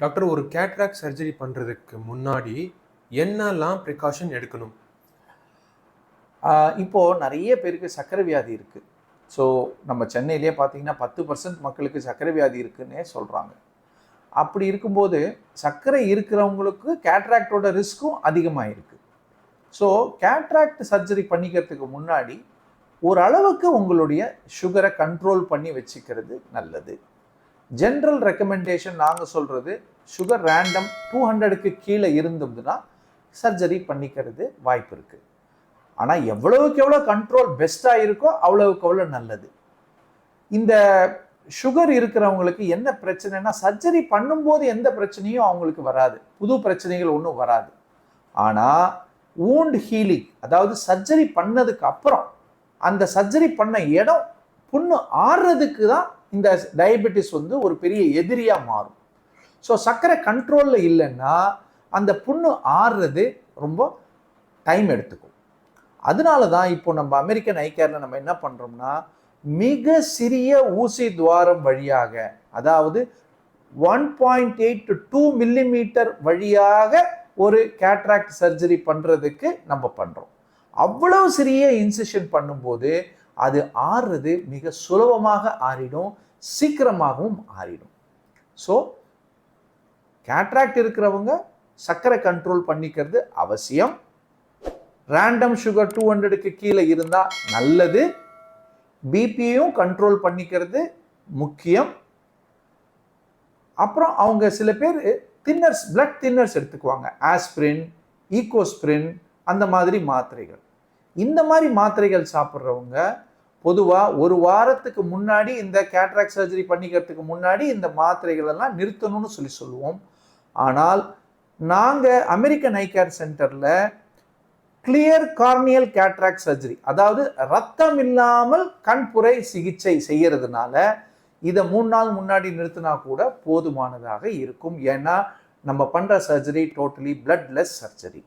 Doctor ஒரு cataract surgery பண்ணுறதுக்கு முன்னாடி என்னெல்லாம் ப்ரிகாஷன் எடுக்கணும்? இப்போது நிறைய பேருக்கு சர்க்கரை வியாதி இருக்குது ஸோ நம்ம சென்னையிலேயே பார்த்தீங்கன்னா பத்து பர்சன்ட் மக்களுக்கு சர்க்கரை வியாதி இருக்குன்னே சொல்கிறாங்க அப்படி இருக்கும்போது சர்க்கரை இருக்கிறவங்களுக்கு கேட்ராக்டோட ரிஸ்க்கும் அதிகமாக இருக்குது ஸோ கேட்ராக்ட் சர்ஜரி பண்ணிக்கிறதுக்கு முன்னாடி ஓரளவுக்கு உங்களுடைய சுகரை கண்ட்ரோல் பண்ணி வச்சுக்கிறது நல்லது. ஜென்ரல் ரெக்கமெண்டேஷன் நாங்கள் சொல்கிறது சுகர் ரேண்டம் டூ ஹண்ட்ரடுக்கு கீழே இருந்ததுன்னா சர்ஜரி பண்ணிக்கிறது வாய்ப்பு இருக்குது ஆனால் எவ்வளவுக்கு எவ்வளோ கண்ட்ரோல் பெஸ்ட்டாக இருக்கோ அவ்வளவுக்கு அவ்வளோ நல்லது. இந்த சுகர் இருக்கிறவங்களுக்கு என்ன பிரச்சனைனா சர்ஜரி பண்ணும்போது எந்த பிரச்சனையும் அவங்களுக்கு வராது. புது பிரச்சனைகள் ஒன்றும் வராது. ஆனால் ஊண்ட் ஹீலிங் அதாவது சர்ஜரி பண்ணதுக்கு அப்புறம் அந்த சர்ஜரி பண்ண இடம் புண்ணு ஆறுறதுக்கு தான் இந்த டயபெட்டிஸ் வந்து ஒரு பெரிய எதிரியாக மாறும். ஸோ சர்க்கரை கண்ட்ரோலில் இல்லைன்னா அந்த புண்ணு ஆறுறது ரொம்ப டைம் எடுத்துக்கும். அதனால தான் இப்போ நம்ம அமெரிக்கன் ஐகேரில் நம்ம என்ன பண்ணுறோம்னா மிக சிறிய ஊசி துவாரம் வழியாக அதாவது one point eight to two millimetre வழியாக ஒரு கேட்ராக்ட் சர்ஜரி பண்ணுறதுக்கு நம்ம பண்ணுறோம் அவ்வளோ சிறிய இன்சிஷன் பண்ணும்போது அது ஆறுறது மிக சுலபமாக ஆறிடும் சீக்கிரமாகவும் ஆறிடும். ஸோ கேட்ராக்ட் இருக்கிறவங்க சர்க்கரை கண்ட்ரோல் பண்ணிக்கிறது அவசியம். ரேண்டம் சுகர் டூ ஹண்ட்ரடுக்கு கீழே இருந்தால் நல்லது. பிபியும் கண்ட்ரோல் பண்ணிக்கிறது முக்கியம். அப்புறம் அவங்க சில பேர் தின்னர்ஸ் பிளட் தின்னர்ஸ் எடுத்துக்குவாங்க. ஆஸ்பிரின் ஈகோஸ்பிரின் அந்த மாதிரி மாத்திரைகள். இந்த மாதிரி மாத்திரைகள் சாப்பிட்றவங்க பொதுவாக ஒரு வாரத்துக்கு முன்னாடி இந்த கேட்ராக் சர்ஜரி பண்ணிக்கிறதுக்கு முன்னாடி இந்த மாத்திரைகள் எல்லாம் நிறுத்தணும்னு சொல்லி சொல்லுவோம். ஆனால் நாங்கள் அமெரிக்கன் ஐ சென்டரில் கிளியர் கார்னியல் கேட்ராக் சர்ஜரி அதாவது ரத்தம் இல்லாமல் கண்புரை சிகிச்சை செய்யறதுனால இதை மூணு நாள் முன்னாடி நிறுத்தினா கூட போதுமானதாக இருக்கும். ஏன்னா நம்ம பண்ணுற சர்ஜரி டோட்டலி பிளட்லெஸ் சர்ஜரி